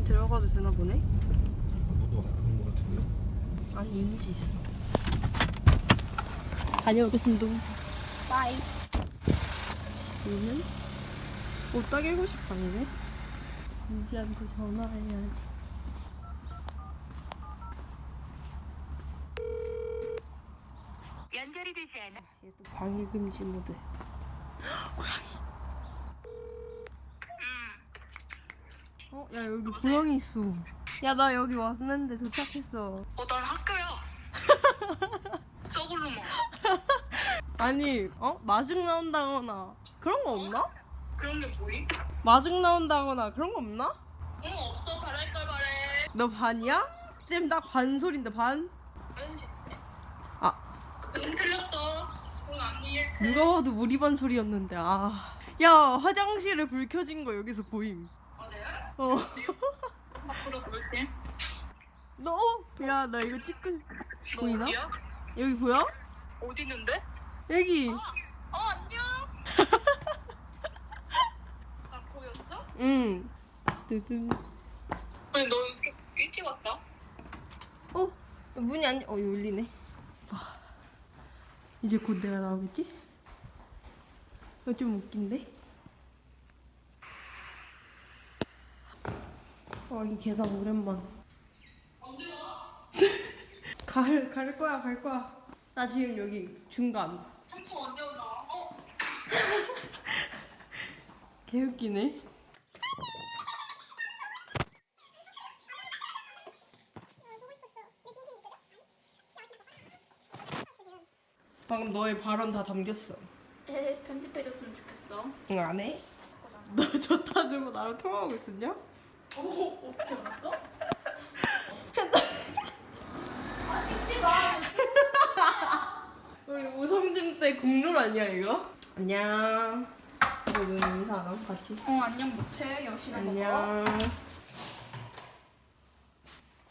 사진 들어가도 되나 보네? 아무도 안 하는 것 같은데? 아니 이미지 있어. 다녀오겠습니다. 빠이. 얘는 옷딱 7시 반이네. 민지한테 전화를 해야지. 연결이 되지 않아. 얘도 방해 금지 모드. 고양이. 어, 야 여기 고양이 있어. 야 나 여기 왔는데 도착했어. 어, 난 학교야. 썩을로 뭐. 아니, 어? 마중 나온다거나 그런 거 없나? 그런 게 뭐임? 마중 나온다거나 그런 거 없나? 응, 없어. 바랄 걸 바래. 너 반이야? 쌤 딱 반 소린데 반? 응, 진짜. 아, 응, 틀렸어. 응, 아니에. 누가 봐도 우리 반 소리였는데 아. 야 화장실에 불 켜진 거 여기서 보임. 아? 어. 앞으로 볼게. 너? 야 나 이거 찍고 너 보이나? 어디야? 여기 보여? 어디 있는데? 여기. 어, 안녕. 나 보였어? 응. 뜨든. 아니, 너 이렇게 일찍 왔다? 어? 문이 안, 어, 열리네. 와. 이제 곧 내가 나오겠지? 좀 웃긴데? 와, 이 계단 오랜만. 갈, 갈 거야, 갈 거야. 나 지금 여기 중간. 삼촌 언제 온다? 어? 개웃기네. 방금 너의 발언 다 담겼어. 에, 편집해줬으면 좋겠어. 응, 안 해? 너 좋다 들고 나랑 통화하고 있었냐? 오, 어떻게 알았어? 우리 우성중 때 국룰 아니야 이거? 안녕. 이거 왜 인사 안 하고 같이? 어, 안녕 못해. 열심히 먹어. 안녕.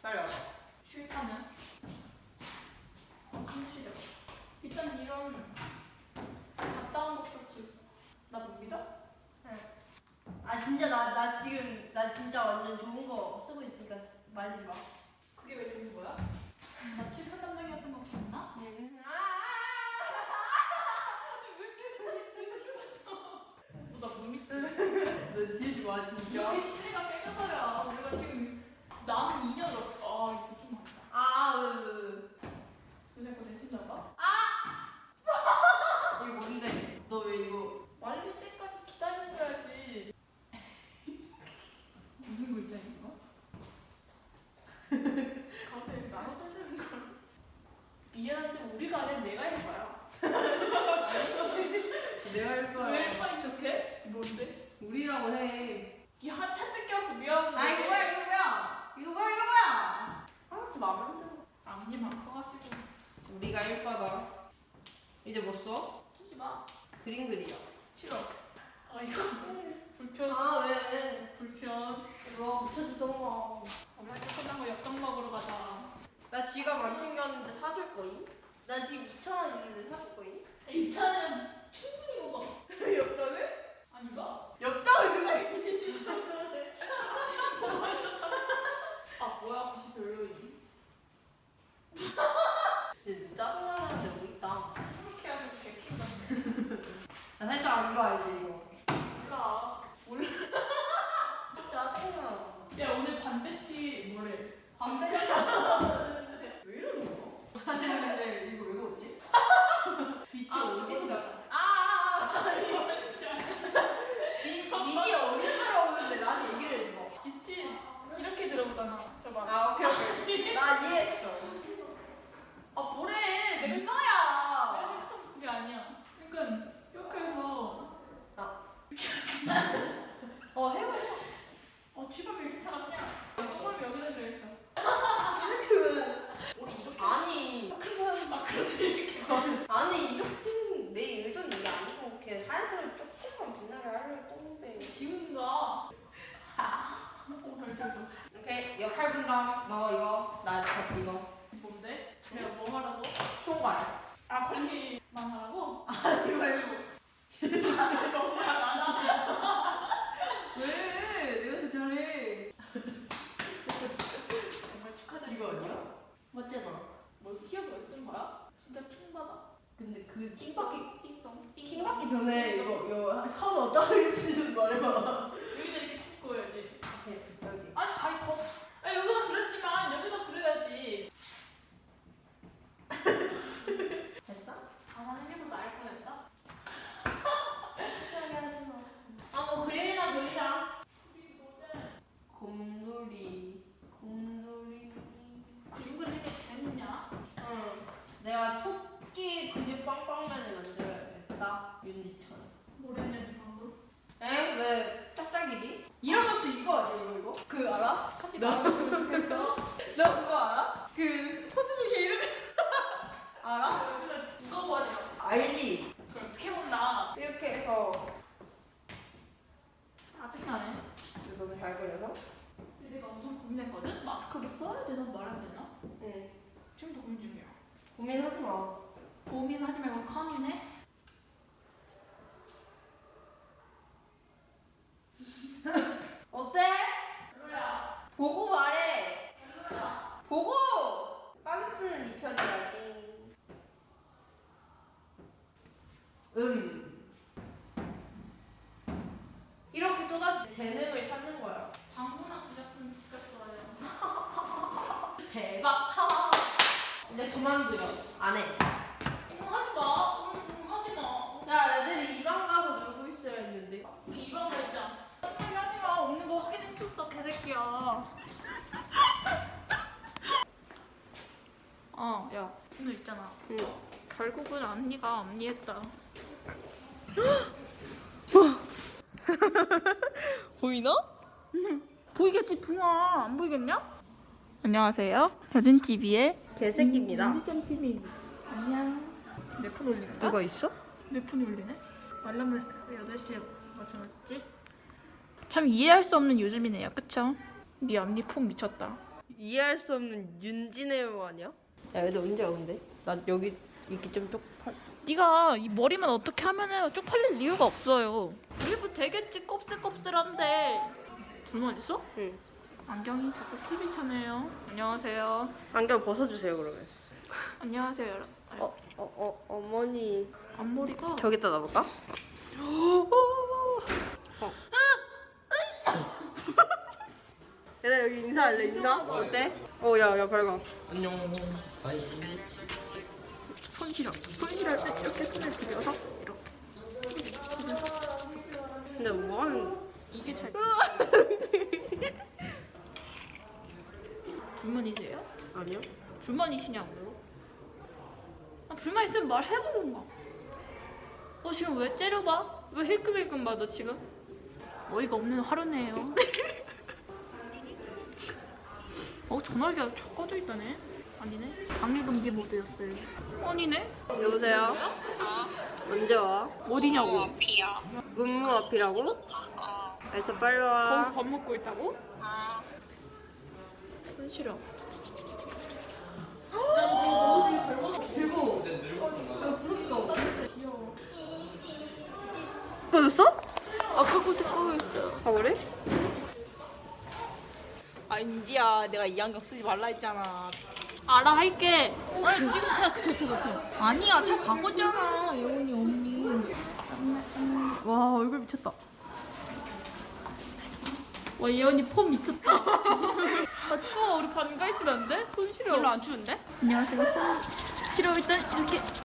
빨리 와봐. 싫다면? 어, 싫어. 일단 이런 갔다 온 것까지 나못 믿어? 아 진짜 나 나 지금 나 진짜 완전 좋은 거 쓰고 있으니까 말리지 마. 그게 왜 좋은 거야? 나 칠판 담당이었던 거 기억나? 아! 왜 이렇게 다리 지고 싶었어? 너나못 믿지? 너 지우지 마 진짜. 이렇게 신뢰가 깨져서야 우리가 지금 남은 2년을 아 이거 좀 많다. 아, 왜, 왜, 왜. 요새 거 내신다가? 이거 뭔데? 너 왜 이거? 말릴 때까지 기다렸어야지. 무슨 글자인 거? 갑자기 나눠줘야 되는 걸. 미안한데 우리가 아니라 내가 할 거야. 내가 할 왜 일반인 척해? 뭔데? 우리라고 해. 이 한참 늦게 왔어 미안한데. 아 이거 뭐야 이거 뭐야? 이거 뭐야 이거 뭐야? 아, 좀 마음에 안 들어. 앞니만 커가지고 우리가 일바다. 이제 뭐 써? 쓰지 마. 그림 그리자. 싫어. 아 이거 불편. 아 왜? 불편. 이거 붙여주던가. 엄마 끝난 거 엽떡 먹으러 가자. 나 지갑 안 챙겼는데 사줄 거임? 나 지금 2천 원 있는데 사줄 거임? 이 차는 충분히 먹어. 엽떡을? 아닌가? 엽떡을 누가 있니? 아 뭐야 혹시 별로이니? 진짜 짜증나는데 뭐 있다. 이렇게 하면 개킹가. 나 살짝 안 좋아하지 이거. 몰라. 몰라. 짜증나. 야 오늘 반대치 뭐래? 담배 왜 이러는 거야? 아니 근데 이거 왜 그러지? 빛이 어디서 나? 아, 아, 아 빛 빛이 어디서 들어오는데 나한테 얘기를 해줘. 빛이 이렇게 들어오잖아. 저봐. 아 오케이 오케이 나 이해했어. 나, 너, 여, 나, 저, 이거. 뭔데? 내가 뭐 하라고? 총괄. 아 관리만 하라고? 아니 말고. 너무 안 하나? 왜? 내가 더 잘해. 정말 축하드려. 이거 아니야? 맞잖아. 뭘 키워서 쓴 거야? 진짜 킹받아. 근데 그 킹받기 띵동 띵동. 킹받기 전에 이거 이거 선은 어떻게 일치좀 말해봐. 여기다 이렇게 찍고 해야지. 이렇게 여기. 아니 아니 더. 아니 여기다 윤지처럼. 뭐랬냐 방금 에? 왜 짝짝이리? 이런 것도 이거 아니야 이거 이거? 그 알아? 하지 좋겠어 너 그거 알아? 그 포즈 중에 이렇게 알아? 누가 뭐하지 알지? 그걸 어떻게 몰라 이렇게 해서 아직하네 너무 잘 그려서? 근데 내가 엄청 고민했거든? 마스크를 써야 되나 말아야 되나? 응. 지금도 고민 중이야 고민하지 마. 고민하지 말고 커밍해 어때? 별로야 보고 말해. 별로야 보고. 빤스는 입혀줘야지. 음. 이렇게 또다시 재능을 찾는 거야. 방구나 주셨으면 좋겠어요 대박. 이제 그만두려. 안 해. 응 하지 마. 응, 응 하지 마. 야, 애들이 이방 가서 놀고 있어야 했는데. 이방 했자. 정말 하지 마. 없는 거 확인했었어, 개새끼야. 어, 야, 오늘 있잖아. 응. 결국은 언니가 언니했다. 보이나? 보이겠지, 붕아. 안 보이겠냐? 안녕하세요. 효진 TV의 개새끼입니다. 윤지점 TV입니다. 안녕. 내폰 올리는? 누가 있어? 내 폰이 울리네? 알람을 8시에 맞춰놨지? 참 이해할 수 없는 요즘이네요 그쵸? 네 앞니 폰 미쳤다 이해할 수 없는 윤진애요 아니야? 야, 애들 언제 오는데? 나 여기 이게 좀 쪽팔. 네가 이 머리만 어떻게 하면은 쪽팔릴 이유가 없어요 일부 되겠지 곱슬곱슬한데 불만 있어? 응. 안경이 자꾸 습이 차네요 안녕하세요 안경 벗어주세요 그러면. 안녕하세요 여러분 어, 어, 어, 어머니. 앞머리가 저기다 놔볼까? 어. 얘들아 여기 인사할래 인사? 어때? 어, 야, 야, 밝아. 안녕. 아이. 손실력 손실할 때 이렇게 손을 들여서 이렇게 근데 뭐 하는? 이게 잘 불만이세요? 아니요. 불만이시냐고요? 아, 불만 있으면 말해보던가. 너 지금 왜 째려봐? 왜 힐끔힐끔 봐, 너 지금? 어이가 없는 하루네요. 어, 전화기가 저 꺼져 있다네. 아니네. 방해금지 모드였어요. 아니네. 여보세요? 언제 와? 어디냐고. 문무 앞이라고? 알았어, 빨리 거기서 와. 밥 먹고 있다고? 손 시려. 꺼졌어? 아, 그래? 아 인지야 내가 이 안경 쓰지 말라 했잖아 알아 할게. 아니 지금 차 좋다 좋다. 아니야 차 바꿨잖아 예원이 언니. 와, 얼굴 미쳤다. 와 예원이 폼 미쳤다. 아 추워 우리 반가 있으면 안 돼? 손 시려. 별로 안 추운데? 안녕하세요 손 시려 일단 이렇게